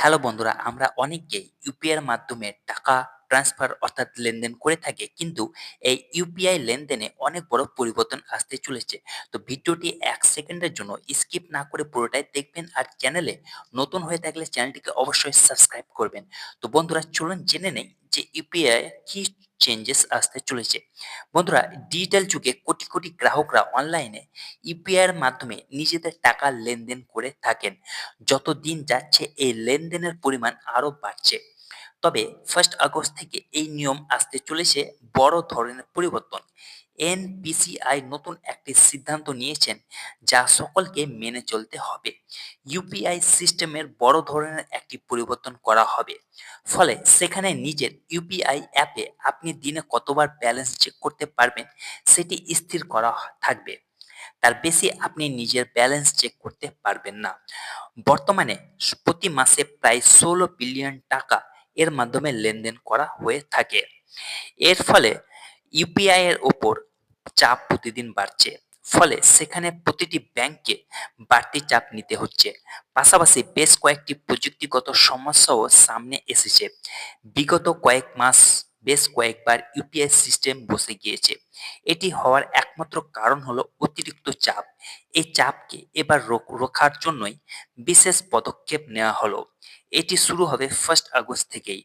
Hello বন্ধুরা আমরা অনেকেই এর মাধ্যমে টাকা ট্রান্সফার অর্থাৎ লেনদেন করে থাকে, কিন্তু এই ইউপিআই লেনদেনে অনেক বড় পরিবর্তন আসতে চলেছে। তো ভিডিওটি এক সেকেন্ডের জন্য স্কিপ না করে পুরোটাই দেখবেন আর চ্যানেলে নতুন হয়ে থাকলে চ্যানেলটিকে অবশ্যই সাবস্ক্রাইব করবেন। তো বন্ধুরা, চলুন জেনে নেই যে ইউপিআই কি চেঞ্জেস আসতে চলেছে। বন্ধুরা ডিজিটাল যুগে কোটি কোটি গ্রাহকরা অনলাইনে ইউপিআই এর মাধ্যমে নিজেদের টাকা লেনদেন করে থাকেন। যত দিন যাচ্ছে, এই লেনদেনের পরিমাণ আরও বাড়ছে। তবে ফার্স্ট আগস্ট থেকে এই নিয়ম আসতে চলেছে, বড় ধরনের পরিবর্তন। এনপিসিআই নতুন একটি সিদ্ধান্ত নিয়েছেন যা সকলকে মেনে চলতে হবে। ইউপিআই সিস্টেমের বড় ধরনের একটি পরিবর্তন করা হবে। ফলে সেখানে নিজের ইউপিআই অ্যাপে আপনি দিনে কতবার ব্যালেন্স চেক করতে পারবেন সেটি স্থির করা থাকবে। তার বেশি আপনি নিজের ব্যালেন্স চেক করতে পারবেন না। বর্তমানে প্রতি মাসে প্রায় ষোলো বিলিয়ন টাকা এর মাধ্যমে লেনদেন করা হয়ে থাকে। এর ফলে ইউপিআই এর ওপর চাপ প্রতিদিন বাড়ছে। ফলে সেখানে প্রতিটি ব্যাংকে বাড়তি চাপ নিতে হচ্ছে। পাশাপাশি বেশ কয়েকটি প্রযুক্তিগত সমস্যাও সামনে এসেছে। বিগত কয়েক মাস বেশ কয়েকবার ইউপিআই সিস্টেম বসে গিয়েছে। এটি হওয়ার একমাত্র কারণ হলো অতিরিক্ত চাপ। এই চাপকে এবার রোখার জন্যই বিশেষ পদক্ষেপ নেওয়া হলো। এটি শুরু হবে ফার্স্ট আগস্ট থেকেই।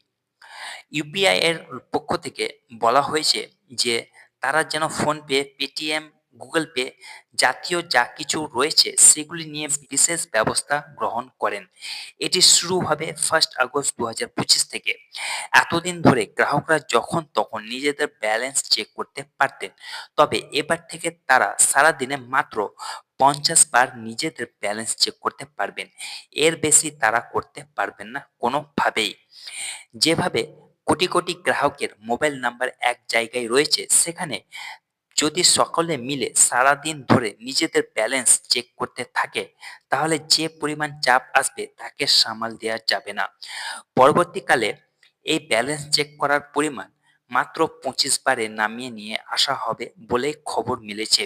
ইউপিআই এর পক্ষ থেকে বলা হয়েছে যে তারা যেন ফোনপে পেটিএম গুগল পে জাতীয় যা কিছু রয়েছে সেগুলি নিয়ে বিশেষ ব্যবস্থা গ্রহণ করেন। এটি শুরু হবে ফার্স্ট আগস্ট দু হাজার পঁচিশ থেকে। এতদিন ধরে গ্রাহকরা যখন তখন নিজেদের ব্যালেন্স চেক করতে পারতেন। তবে এবার থেকে তারা সারাদিনে মাত্র পঞ্চাশ বার নিজেদের ব্যালেন্স চেক করতে পারবেন। এর বেশি তারা করতে পারবেন না কোনোভাবেই। যেভাবে কোটি কোটি গ্রাহকের মোবাইল নাম্বার এক জায়গায় রয়েছে, সেখানে যদি সকলে মিলে সারাদিন ধরে নিজেদের ব্যালেন্স চেক করতে থাকে, তাহলে যে পরিমাণ চাপ আসবে তাকে সামাল দেওয়া যাবে না। পরবর্তীকালে এই ব্যালেন্স চেক করার পরিমাণ মাত্র পঁচিশ বারে নামিয়ে নিয়ে আসা হবে বলে খবর মিলেছে।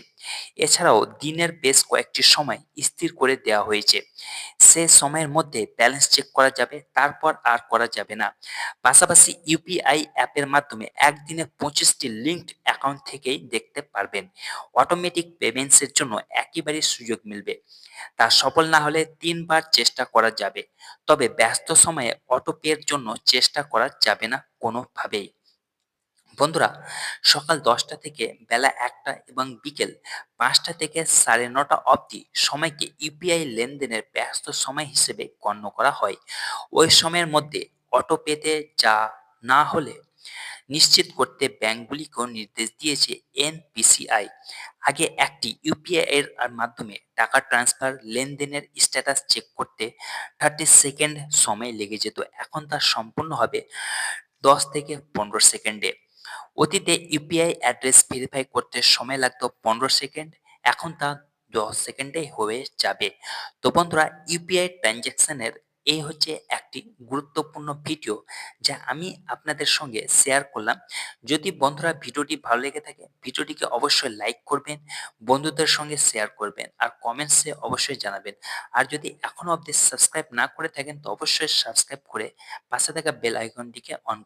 এছাড়াও দিনের বেশ কয়েকটি সময় স্থির করে দেওয়া হয়েছে। সে সময়ের মধ্যে ব্যালেন্স চেক করা যাবে, তারপর আর করা যাবে না। পাশাপাশি ইউপিআই অ্যাপের মাধ্যমে একদিনে পঁচিশটি লিঙ্কড অ্যাকাউন্ট থেকেই দেখতে পারবেন। অটোমেটিক পেমেন্টসের জন্য একেবারেই সুযোগ মিলবে। তা সফল না হলে তিনবার চেষ্টা করা যাবে। তবে ব্যস্ত সময়ে অটোপের জন্য চেষ্টা করা যাবে না কোনোভাবেই। বন্ধুরা, সকাল দশটা থেকে বেলা একটা এবং বিকেল পাঁচটা থেকে সাড়ে নটা অবধি সময়কে ইউপিআই লেনদেনের ব্যস্ত সময় হিসেবে গণ্য করা হয়। ওই সময়ের মধ্যে অটো পেতে যা না হলে নিশ্চিত করতে ব্যাংকগুলিকেও নির্দেশ দিয়েছে এনপিসিআই আগে একটি ইউপিআই এর মাধ্যমে টাকা ট্রান্সফার লেনদেনের স্ট্যাটাস চেক করতে থার্টি সেকেন্ড সময় লেগে যেত। এখন তা সম্পূর্ণ হবে দশ থেকে পনেরো সেকেন্ডে। অতীতে ইউপিআই অ্যাড্রেস ভেরিফাই করতে সময় লাগতো পনেরো সেকেন্ড এখন তা দশ সেকেন্ডে হয়ে যাবে। তো বন্ধুরা ইউপিআই ট্রানজ্যাকশনের এই হচ্ছে একটি গুরুত্বপূর্ণ ভিডিও যা আমি আপনাদের সঙ্গে শেয়ার করলাম। যদি বন্ধুরা ভিডিওটি ভালো লেগে থাকে ভিডিওটিকে অবশ্যই লাইক করবেন, বন্ধুদের সঙ্গে শেয়ার করবেন আর কমেন্টসে অবশ্যই জানাবেন। আর যদি এখনও অবধি সাবস্ক্রাইব না করে থাকেন, তো অবশ্যই সাবস্ক্রাইব করে পাশে থাকা বেল আইকনটিকে অন